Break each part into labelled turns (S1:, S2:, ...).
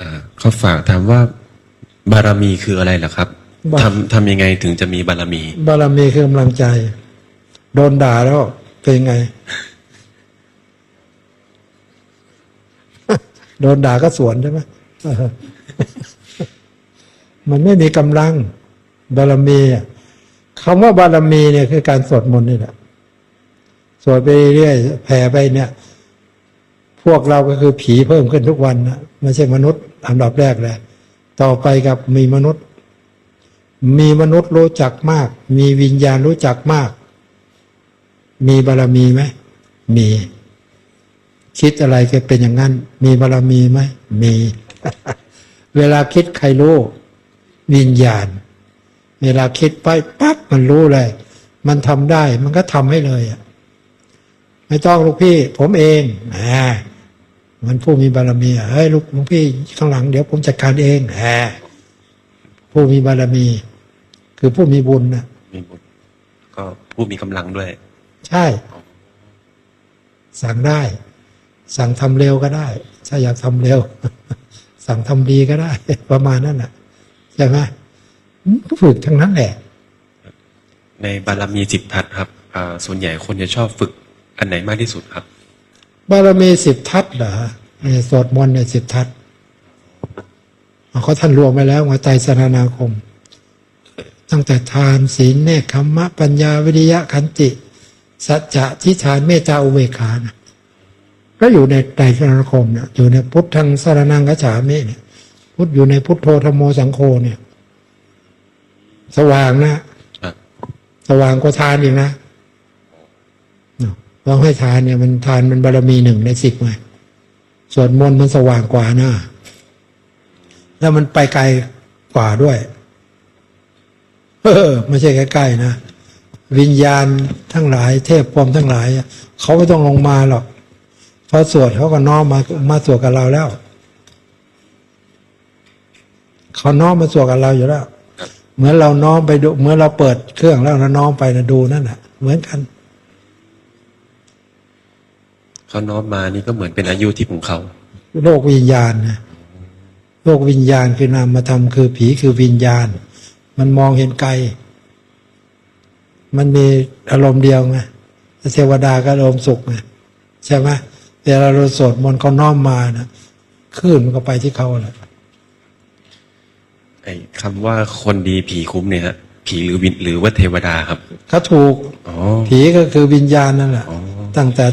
S1: อ่าเขาฝากถามว่าบารมีคืออะไรเหรอครับ
S2: บาร
S1: ทำทำยังไงถึงจะมีบารมี
S2: บารมีคือกำลังใจ โดนด่าแล้ว เป็นไง โดนด่าก็สวนใช่ไหมเออมันไม่มีกำลัง บารมีอะคำว่าบารมีเนี่ยคือการสวดมนต์นี่แหละสวดไปเรื่อยแผ่ไปเนี่ย พวกเราก็คือผีเพิ่มขึ้นทุกวันนะไม่ใช่มนุษย์อันดับแรกเลยต่อไปกับมีมนุษย์ มีมนุษย์รู้จักมาก มีวิญญาณรู้จักมาก มีบารมีไหมมี คิดอะไรก็เป็นอย่างนั้น มีบารมีไหมมี เวลาคิดใครรู้วิญญาณ เวลาคิดไปปั๊บมันรู้เลย มันทำได้มันก็ทำให้เลยอะไม่ต้องลูกพี่ ผมเองอ่า มันผู้มีบารมีอะเฮ้ยลูกลูกพี่ข้างหลังเดี๋ยวผมจัดการเองอ่าผู้มีบารมี คือผู้มีบุญนะ
S1: มีบุญก็ผู้มีกำลังด้วย
S2: ใช่ สั่งได้ สั่งทำเร็วก็ได้ ถ้าอยากทำเร็ว สั่งทำดีก็ได้ ประมาณนั้นน่ะใช่ไหมอืมก็ฝึกทั้งนั้นแหละ
S1: ในบารมีสิบทัศน์ครับอ่าส่วนใหญ่คนจะชอบฝึกอันไหนมากที่สุดครับ
S2: บารมีสิบทัศน์เหรอเนี่ยสวดมนต์เนี่ยสิบทัศน์อ๋อเขาท่านรวมไปแล้วหัวใจสนานาคม ตั้งแต่ทานศีลเนคขมมะปัญญาวิริยะขันติ สัจจะทิฏฐานเมตตาอุเบกขานะก็อยู่ในไตรสนาคมเนี่ยอยู่ในพุทธังสารนังกัจฉามิเนี่ยพุทธอยู่ในพุทโธธรรมโมสังโฆเนี่ย สว่างนะ
S1: ครับ
S2: สว่างกว่าทานอีกนะ เนาะลองให้ทานเนี่ยมันทานมันบารมีหนึ่งในสิบไงส่วนมนต์มันสว่างกว่านะแล้วมันไปไกลกว่าด้วย เออไม่ใช่ใกล้ๆนะวิญญาณทั้งหลาย เทพพรหมทั้งหลายเขาไม่ต้องลงมาหรอกเพอสวดเขาก็น้อมมามาสวดกับเราแล้วเขาน้อมมาสวดกับเราอยู่แล้ว เหมือนเราน้อมไปดูเหมื่อนเราเปิดเครื่องแล้วเราน้อมไปนะดูนั่นแหะเหมือนกัน
S1: เขาน้อมมานี่ก็เหมือนเป็นอายุที่ของเขา
S2: โลกวิญญาณนะโลกวิญญาณคือนามธรรมคือผีคือวิญญาณ มันมองเห็นไกล มันมีอารมณ์เดียวไงเทวดาก็อารมณ์สุขไงใช่ไหมแต่เราสวดมนต์เขาน้อมมานะคลื่นมันก็ไปที่เขาแหละ
S1: ไอ้คำว่าคนดีผีคุ้มเนี่ยฮะผีหรือวิญหรือว่าเทวดาครับ
S2: เขาถูก
S1: อ๋อ
S2: ผีก็คือวิญญาณนั่นแหละ
S1: อ๋อ
S2: ตั้งแต่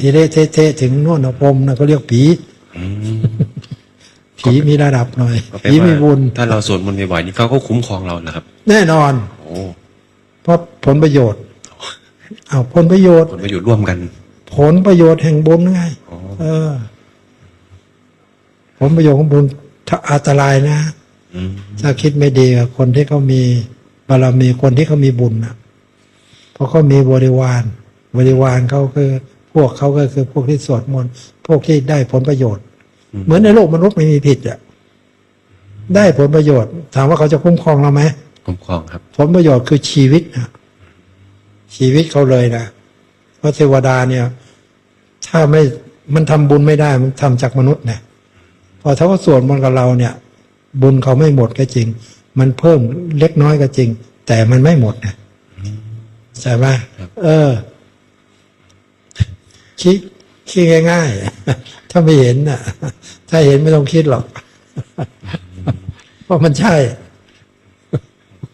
S2: อิเรเทเทถึงนวดพรหมนะเขาเรียกผี
S1: อืม
S2: ผีมีระดับหน่อย
S1: ก็แปล
S2: ผี
S1: ว่า
S2: มีบุญ
S1: ถ้าเราสวดมนต์บ่อยๆนี่เขาก็คุ้มครองเราเหรอครับ
S2: แน่นอน
S1: โอ้
S2: เพราะผลประโยชน์เอาผลประโยชน์
S1: ผลประโยชน์ร่วมกัน
S2: ผลประโยชน์แห่งบุญไง
S1: อ๋อ
S2: เออ ผลประโยชน์ของบุญถ้าอันตรายนะ
S1: อืม
S2: ถ้าคิดไม่ดีกับคนที่เขามีบารมีคนที่เขามีบุญนะเพราะเขามีบริวาร บริวารเขาคือ พวกเขาก็คือพวกที่สวดมนต์พวกที่ได้ผลประโยชน์ เหมือนในโลกมนุษย์ไม่มีผิดอะได้ผลประโยชน์ ถามว่าเขาจะคุ้มครองเราไหม
S1: คุ้มครองครับ
S2: ผลประโยชน์คือชีวิตนะชีวิตเขาเลยนะเพราะเทวดาเนี่ย ถ้าไม่มันทำบุญไม่ได้มันทำจากมนุษย์นะพอถ้าเขาสวดมนต์กับเราเนี่ย บุญเขาไม่หมดก็จริง มันเพิ่มเล็กน้อยก็จริง แต่มันไม่หมดนะใช่ไหม
S1: ครับ
S2: เออ คิดคิดง่ายๆ ถ้าไม่เห็นน่ะ ถ้าเห็นไม่ต้องคิดหรอก เพราะมันใช่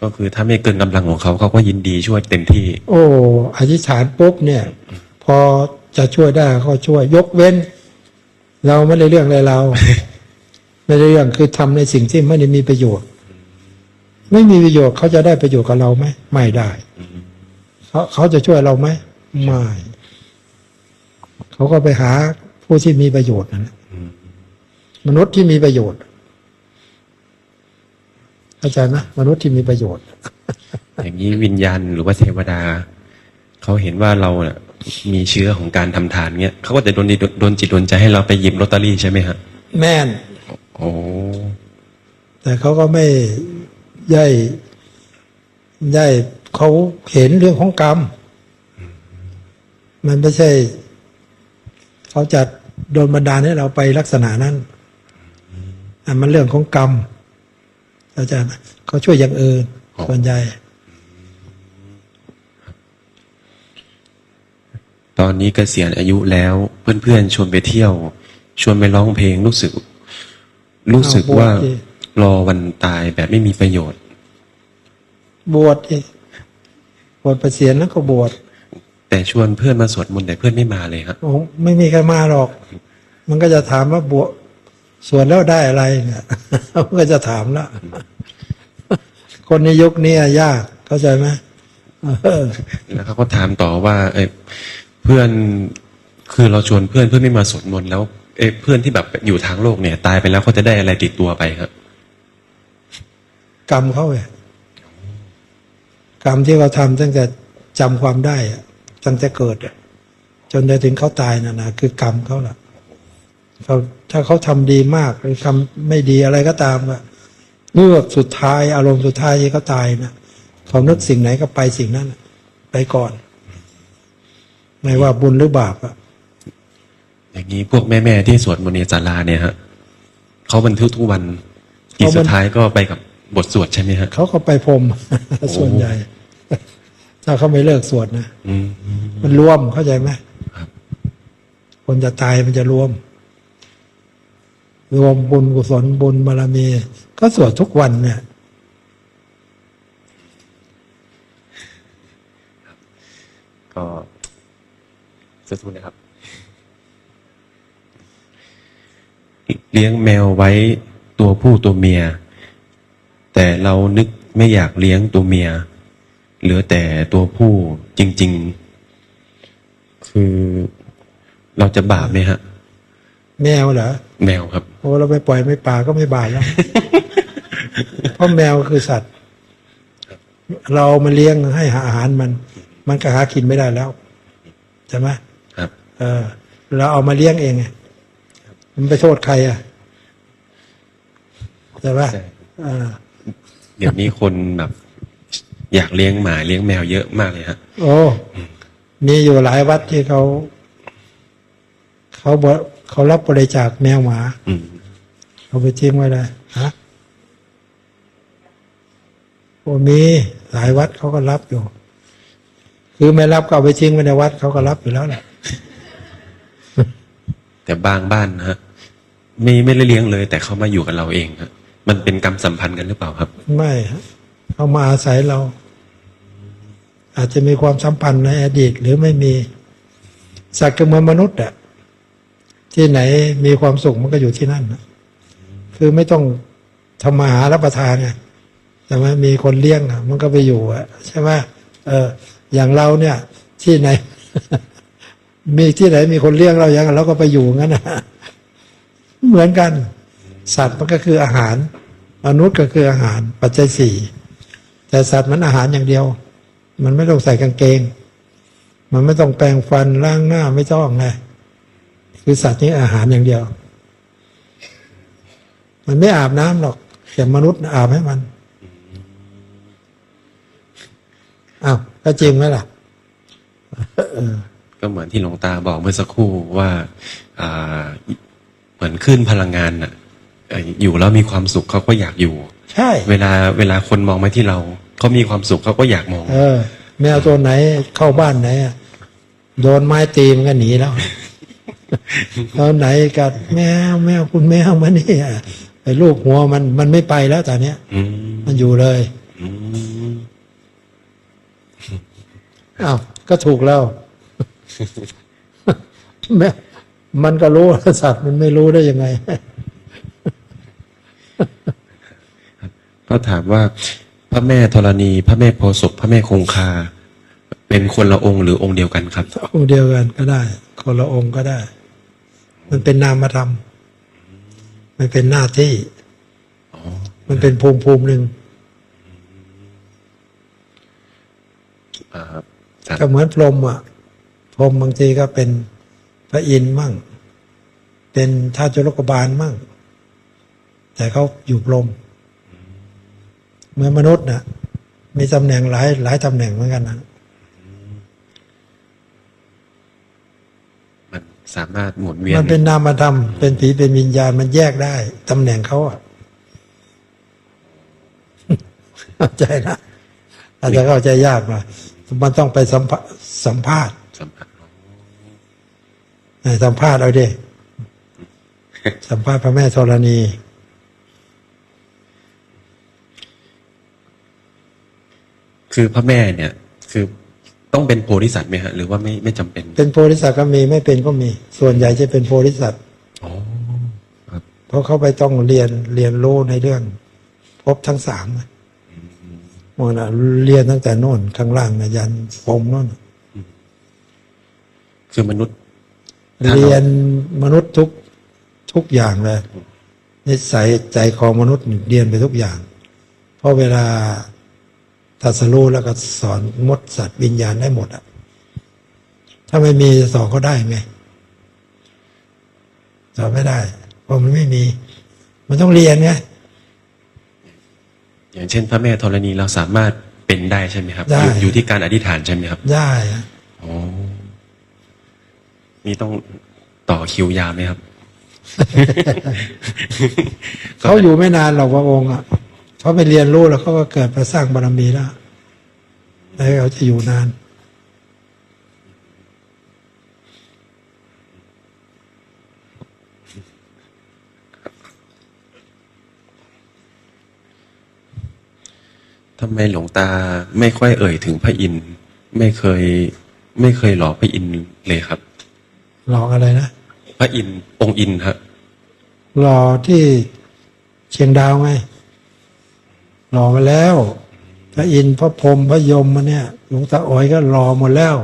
S1: ก็คือถ้าไม่เกินกำลังของเขาเขาก็ยินดีช่วยเต็มที่
S2: โอ้อธิษฐานปุ๊บเนี่ย พอจะช่วยได้ก็ช่วย ยกเว้น เราไม่ได้เรื่องอะไรเรา ไม่ได้เรื่องคือทำในสิ่งที่ไม่ได้มีประโยชน์ ไม่มีประโยชน์เขาจะได้ประโยชน์กับเราไหมไม่ได้เขาเขาจะช่วยเราไหมไม่ เขาก็ไปหาผู้ที่มีประโยชน์นั่นแหละ
S1: อืม
S2: มนุษย์ที่มีประโยชน์เข้าใจไหมมนุษย์ที่มีประโยชน์
S1: อย่างนี้วิญญาณหรือว่าเทวดา เขาเห็นว่าเราเน่ะมีเชื้อของการทำทานเงี้ยเขาก็จะโดนจิตโดนจิตโดนใจให้เราไปหยิบลอตเตอรี่ใช่ไหมฮะ
S2: แม่น
S1: โอ้
S2: แต่เขาก็ไม่ย่อยย่อยเขาเห็นเรื่องของกรรม มันไม่ใช่ เขาจะโดนบันดาลให้เราไปลักษณะนั้นอันมันเรื่องของกรรมเข้าใจไหมเขาช่วยอย่างอื่น
S1: อ๋อ
S2: ส่วนใหญ่
S1: ตอนนี้เกษียณอายุแล้วเพื่อนๆชวนไปเที่ยว ชวนไปร้องเพลงรู้สึก รู้สึกว่า
S2: เอาบวชดิ
S1: รอวันตายแบบไม่มีประโยชน์
S2: บวชอีกบวชประเสียนแล้วก็บวช
S1: แต่ชวนเพื่อนมาสวดมนต์แต่เพื่อนไม่มาเลยครับ
S2: โอ้ไม่มีใครมาหรอก มันก็จะถามว่าบวชสวดแล้วได้อะไรเนี่ยมันก็จะถามละคนในยุคนี้อะยากเข้าใจไหมเออ
S1: แล้วเขาก็ถามต่อว่า เอยเพื่อนคือเราชวนเพื่อนเพื่อนไม่มาสวดมนต์แล้วเอยเพื่อนที่แบบอยู่ทางโลกเนี่ย ตายไปแล้วเขาจะได้อะไรติดตัวไปครับ
S2: กรรมเขาไงกรรมที่เขาทำตั้งแต่จำความได้อะ ตั้งแต่เกิดอะจนถึงเขาตายน่ะนะคือกรรมเขาล่ะเขาถ้าเขาทำดีมากหรือทำไม่ดีอะไรก็ตามอะเมื่อสุดท้ายอารมณ์สุดท้ายที่เขาตายนะเขานึกสิ่งไหนก็ไปสิ่งนั้นน่ะไปก่อน ไม่ว่าบุญหรือบาปอะ
S1: อย่างนี้พวกแม่ๆที่สวดมนต์ในศาลาเนี่ยฮะเขาบันทึกทุกวันอีกสุดท้ายก็ไปกับบทสวดใช่ไหมฮะ
S2: เขาก็ไปพรมส่วนใหญ่ ถ้าเขาไม่เลิกสวดนะ
S1: มั
S2: นรวมเข้าใจไหม
S1: ค
S2: นจะตายมันจะรวม รวมบุญกุศลบุญบารมี ก็สวดทุกวันเนี่ย
S1: ก็สักครู่นะครับ เลี้ยงแมวไว้ตัวผู้ตัวเมีย แต่เรานึกไม่อยากเลี้ยงตัวเมีย เหลือแต่ตัวผู้จริง ๆ คือเราจะบาปไหมฮะ
S2: แมวเหรอ
S1: แมวครับ
S2: โอ้เราไปปล่อยไม่ป่าก็ไม่บาปแล้ว เพราะแมวคือสัตว์ เราเอามาเลี้ยงให้หาอาหารมัน มันก็หากินไม่ได้แล้วใช่ไหม
S1: ครับ
S2: เออ เราเอามาเลี้ยงเองไงมันไปโทษใครอะใช่ไหม
S1: ใช่
S2: อ่า
S1: เดี๋ยวนี้คนแบบ อยากเลี้ยงหมาเลี้ยงแมวเยอะมากเลยฮะ
S2: โอ้มีอยู่หลายวัดที่เขาเขาบเขารับบริจาคแมวหมา
S1: อืม
S2: เอาไปทิ้งไว้เลยฮะโอ้มีหลายวัดเขาก็รับอยู่ คือไม่รับก็เอาไปทิ้งไว้ในวัดเขาก็รับอยู่แล้วแหละ
S1: แต่บางบ้านนะฮะ ไม่ไม่ได้เลี้ยงเลย แต่เขามาอยู่กับเราเองฮะมันเป็นกรรมสัมพันธ์กันหรือเปล่าครับ
S2: ไม่ฮะเขามาอาศัยเรา อาจจะมีความสัมพันธ์ในอดีตหรือไม่มีสัตว์ก็เหมือนมนุษย์อะที่ไหนมีความสุขมันก็อยู่ที่นั่นนะคือไม่ต้องทำมาหารับประทานไงแต่ว่ามีคนเลี้ยงมันก็ไปอยู่อะใช่ไหมเออ อย่างเราเนี่ย ที่ไหน มีที่ไหนมีคนเลี้ยงเราอย่างเราก็ไปอยู่งั้นนะเหมือนกัน สัตว์มันก็คืออาหาร มนุษย์ก็คืออาหาร ปัจจัยสี่แต่สัตว์มันอาหารอย่างเดียว มันไม่ต้องใส่กางเกง มันไม่ต้องแปรงฟันล้างหน้าไม่ต้องไงคือสัตว์นี่อาหารอย่างเดียว มันไม่อาบน้ำหรอกแต่มนุษย์อาบให้มันอ้าวก็จริงไหมล่ะ
S1: ก็เหมือนที่หลวงตาบอกเมื่อสักครู่ว่าอ่าเหมือนขึ้นพลังงานน่ะเอ่ออยู่แล้วมีความสุขเขาก็อยากอยู่
S2: ใช่
S1: เวลาเวลาคนมองมาที่เรา เขามีความสุขเขาก็อยากมอง
S2: เออ แมวตัวไหนเข้าบ้านไหนอะโดนไม้ตีมันก็หนีแล้วตอนไหนกัดแมวแมวคุณแมวมานี่ยไอ้ลูกหัวมันมันไม่ไปแล้วตอนเนี้ย
S1: อืม
S2: มันอยู่เลย
S1: อืม
S2: อ้าวก็ถูกแล้วแม่มันก็รู้สัตว์มันไม่รู้ได้ยังไง
S1: ก็ถามว่า พระแม่ธรณี พระแม่โพธิ์ศพพระแม่คงคา เป็นคนละองค์หรือองค์เดียวกันครับ
S2: องค์เดียวกันก็ได้ คนละองค์ก็ได้ มันเป็นนามธรรม มันเป็นหน้าที่
S1: อ๋อ
S2: มันเป็นภูมิภูมิหนึ่ง
S1: อ่าครับ
S2: ก็เหมือนพรหมอะพรหมบางทีก็เป็นพระอินทร์มั่ง เป็นท้าวจุลกบาลมั่ง แต่เขาอยู่พรหม เหมือนมนุษย์นะมีตำแหน่งหลายหลายตำแหน่งเหมือนกันนะ
S1: มันสามารถหมุนเวียน
S2: มันเป็นนามธรรม เป็นผีเป็นวิญญาณมันแยกได้ตำแหน่งเขาอะเข้าใจนะอาจจะเข้าใจยากมามันต้องไปสัมภาสัมภาษณ์
S1: สัมภา
S2: ษณ์สัมภาษณ์เอาดิสัมภาษณ์พระแม่ธรณี
S1: คือพระแม่เนี่ย คือต้องเป็นโพธิสัตว์ไหมฮะ หรือว่าไม่ไม่จำเป็น
S2: เป็นโพธิสัตว์ก็มีไม่เป็นก็มี ส่วนใหญ่จะเป็นโพธิสัตว์
S1: อ๋อครับ
S2: เพราะเขาไปต้องเรียนเรียนรู้ในเรื่องพบทั้งสามนะมันนะเรียนตั้งแต่โน่นข้างล่างนะยันปมโน่น
S1: คือมนุษย์ถ้าเรา
S2: เรียนมนุษย์ทุกทุกอย่างเลยนิสัยใจคอมนุษย์นี่เรียนไปทุกอย่าง เพราะเวลา ตรัสรู้แล้วก็สอนมดสัตว์วิญญาณได้หมดอะ ถ้าไม่มีสอนก็ได้ไงสอนไม่ได้ เพราะมันไม่มี มันต้องเรียนไง
S1: อย่างเช่น พระแม่ธรณีเราสามารถเป็นได้ใช่ไหมครับ
S2: ได้
S1: อยู่อยู่ที่การอธิษฐานใช่ไหมครับ
S2: ได้อะ
S1: อ๋อนี่ต้องต่อคิวยาวไหมครับ
S2: เขาอยู่ไม่นานหรอกพระองค์อะ เขาไปเรียนรู้แล้วเขาก็เกิดมาสร้างบารมีแล้วแล้วเขาจะอยู่นาน
S1: ทำไมหลวงตาไม่ค่อยเอ่ยถึงพระอินทร์ไม่เคย ไม่เคยหล่อพระอินทร์เลยครับ
S2: หลอกอะไรนะ
S1: พระอินทร์องค์อินทร์ครับ
S2: หล่อที่เชียงดาวไง หล่อมาแล้วพระอินทร์พระพรหมพระยมมาเนี่ยหลวงตาอ๋อยก็หล่อหมดแล้ว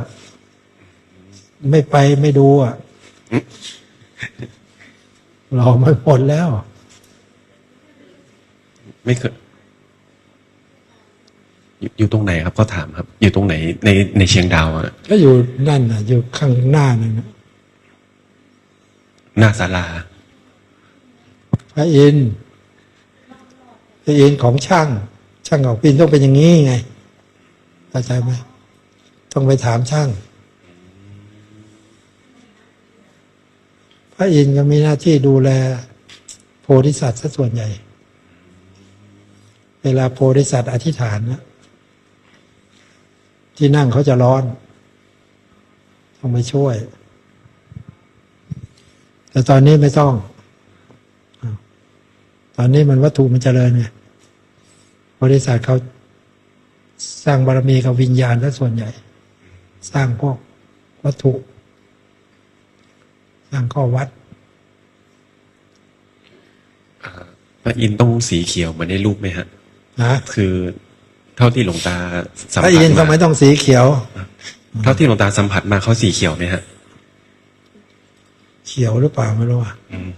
S2: ไม่ไปไม่ดูอะหล่อมาหมดแล้ว
S1: ไม่เคยอยู่อยู่ตรงไหนครับก็ถามครับ อยู่ตรงไหนในในเชียงดาวอะ
S2: ก็อยู่นั่นน่ะ อยู่ข้างหน้านั่นน่ะ
S1: หน้าศาลา
S2: พระอินทร์ พระอินของช่าง ช่างออกปินต้องเป็นอย่างนี้ไงเข้าใจไหมต้องไปถามช่าง พระอินทร์ก็มีหน้าที่ดูแล โพธิสัตว์ซะส่วนใหญ่ เวลาโพธิสัตว์อธิษฐานนะที่นั่งเขาจะร้อน ต้องไปช่วย แต่ตอนนี้ไม่ต้อง ตอนนี้มันวัตถุมันเจริญไง บริษัทเขาสร้างบารมีกับวิญญาณและส่วนใหญ่ สร้างพวกวัตถุ สร้างข้อวัด
S1: พระอินทร์ต้องสีเขียวเหมือนในรูปไหมฮะ
S2: นะ
S1: คือเท่าที่หลวงตาสัม
S2: พระ
S1: ผัส
S2: อินทร์ทำไม
S1: มา
S2: ต้องสีเขียว
S1: เท่าที่หลวงตาสัมผัสมาเขาสีเขียวไหมฮะ
S2: เขียวหรือเปล่าไม่รู้อะ
S1: อืม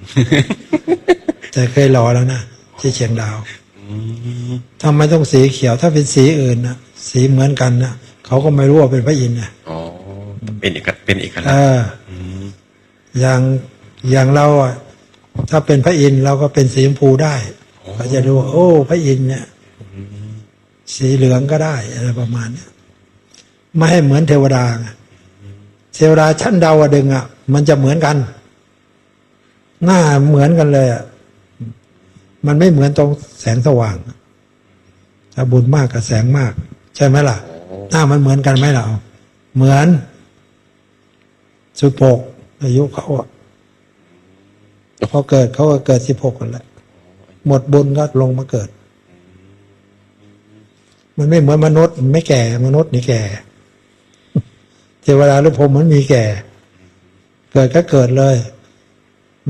S2: แต่เคยรอแล้วนะที่เชียงดาว ทำไมต้องสีเขียว ถ้าเป็นสีอื่นนะสีเหมือนกันนะเขาก็ไม่รู้ว่าเป็นพระอินทร์นะ
S1: อ๋อเป็นเอกเป็นเอก
S2: เอ
S1: ลักษณ์
S2: ออย่างอย่างเราอะ ถ้าเป็นพระอินทร์เราก็เป็นสีชมพูได้ก็จะดูว่าโอ้ พระอินทร์เนี่ยสีเหลืองก็ได้อะไรประมาณเนี้ยไม่ให้เหมือนเทวดาไงเทวดาชั้นดาวดึงส์อะ มันจะเหมือนกัน หน้าเหมือนกันเลยอะ มันไม่เหมือนตรงแสงสว่างถ้าบุญมากกับแสงมาก ใช่ไหมล่ะหน้ามันเหมือนกันไหมเราเหมือนสิบหกอายุเขาอะพอเกิดเขาก็เกิดสิบหกกันแหละ หมดบุญก็ลงมาเกิด มันไม่เหมือนมนุษย์ ไม่แก่ มนุษย์นี่แก่ เทวดาหรือพรมมันมีแก่ เกิดก็เกิดเลย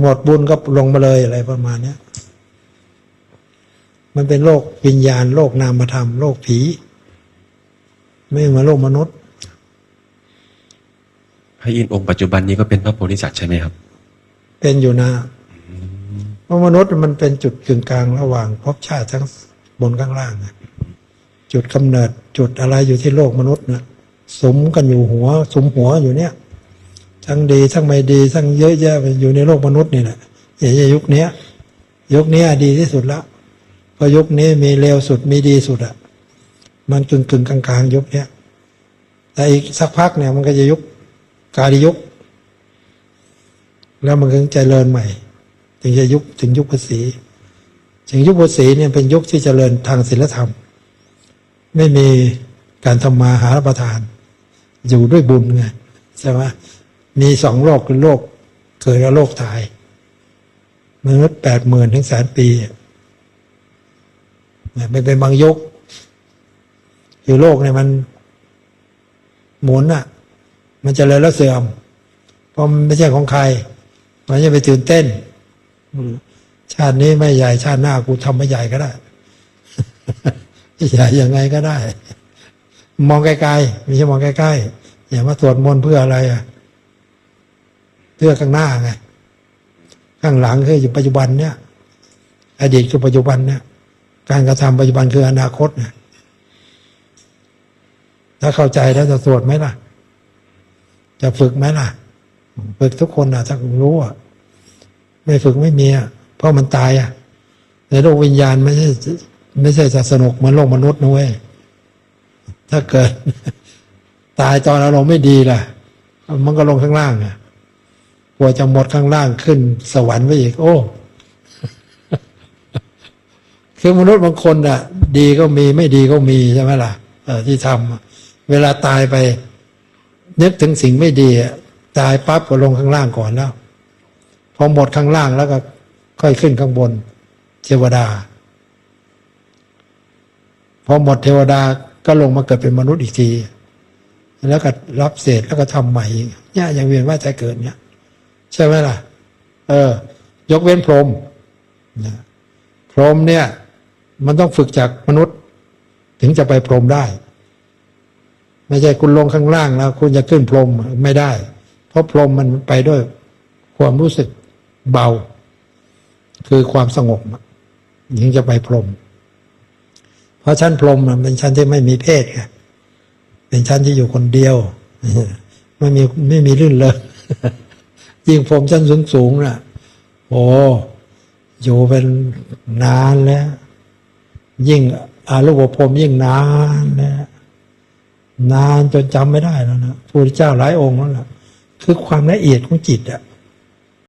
S2: หมดบุญก็ลงมาเลยอะไรประมาณเนี้ย มันเป็นโลกวิญญาณ โลกนามธรรม โลกผี ไม่เหมือนโลกมนุษย์
S1: พระอินทร์องค์ปัจจุบันนี้ก็เป็นพระโพธิสัตว์ใช่ไหมครับ
S2: เป็นอยู่นะเพราะมนุษย์มันเป็นจุดกึ่งกลางระหว่างภพชาติทั้งบนข้างล่างนะจุดกำเนิดจุดอะไรอยู่ที่โลกมนุษย์นะสมกันอยู่หัว สมหัวอยู่เนี่ย ทั้งดีทั้งไม่ดีทั้งเยอะแยะมันอยู่ในโลกมนุษย์นี่แหละอย่างยุคเนี้ยยุคนี้ดีที่สุดแล้ว พราะยุคนี้มีเลวสุดมีดีสุดอะมันกึ่งกึ่งกลางกลางยุคเนี้ยแต่อีกสักพักเนี่ยมันก็จะยุคกาลยุค แล้วมันถึงเจริญใหม่ ถึงจะยุคถึงยุคภาษีถึงยุคภาษีเนี่ยเป็นยุคที่เจริญทางศีลธรรม ไม่มีการทำมาหารประทาน อยู่ด้วยบุญไงใช่ไหมมีสองโลกคือโลกเกิดกับโลกตายมนุษย์แปดหมื่นถึงแสนปี ไม่เป็นบางยุคคือโลกเนี่ยมัน หมุนอะ มันจะเลยแล้วเสื่อมเพราะมันไม่ใช่ของใครมันจะไปตื่นเต้นชาตินี้ไม่ใหญ่ชาติหน้ากูทำไม่ใหญ่ก็ได้ใหญ่ยังไงก็ได้ มองไกลๆไม่ใช่มองใกล้ๆอย่ามาสวดมนต์เพื่ออะไรอะเพื่อข้างหน้าไงข้างหลังคืออยู่ปัจจุบันเนี่ย อดีตคือปัจจุบันเนี่ย การกระทำปัจจุบันคืออนาคตเนี่ยถ้าเข้าใจแล้วจะสวดไหมล่ะ จะฝึกไหมล่ะ ฝึกทุกคนนะถ้ารู้อะไม่ฝึกไม่มีอะเพราะมันตายอะในโลกวิญญาณไม่ใช่ไม่ใช่จะสนุกเหมือนโลกมนุษย์นะเว้ยถ้าเกิด ตายตอนอารมณ์ไม่ดีล่ะ มันก็ลงข้างล่างอะกลัวจะหมดข้างล่างขึ้นสวรรค์ไปอีก โอ้ คือมนุษย์บางคนอะ ดีก็มีไม่ดีก็มีใช่ไหมล่ะเอที่ทำอะเวลาตายไป นึกถึงสิ่งไม่ดีตายปั๊บก็ลงข้างล่างก่อนแล้วพอหมดข้างล่างแล้วก็ค่อยขึ้นข้างบน เทวดา พอหมดเทวดาก็ลงมาเกิดเป็นมนุษย์อีกที แล้วก็รับเศษแล้วก็ทำใหม่เนี่ยอย่างเวียนว่าจะเกิดเนี่ยใช่ไหมล่ะ เออ ยกเว้นพรหมนะพรหมเนี่ย มันต้องฝึกจากมนุษย์ ถึงจะไปพรหมได้ ไม่ใช่คุณลงข้างล่างแล้ว คุณจะขึ้นพรหมไม่ได้ เพราะพรหมมันไปด้วยความรู้สึกเบา คือความสงบถึงจะไปพรหมเพราะชั้นพรหมอะเป็นชั้นที่ไม่มีเพศไงเป็นชั้นที่อยู่คนเดียวไม่มีไม่มีลื่นเลยยิ่งพรหมชั้นสูงสูงๆน่ะ โอ้อยู่เป็นนานแล้ว ยิ่งอารูปภพยิ่งนานนะนานจนจำไม่ได้แล้วนะพระพุทธเจ้าหลายองค์แล้วล่ะ คือความละเอียดของจิตอะ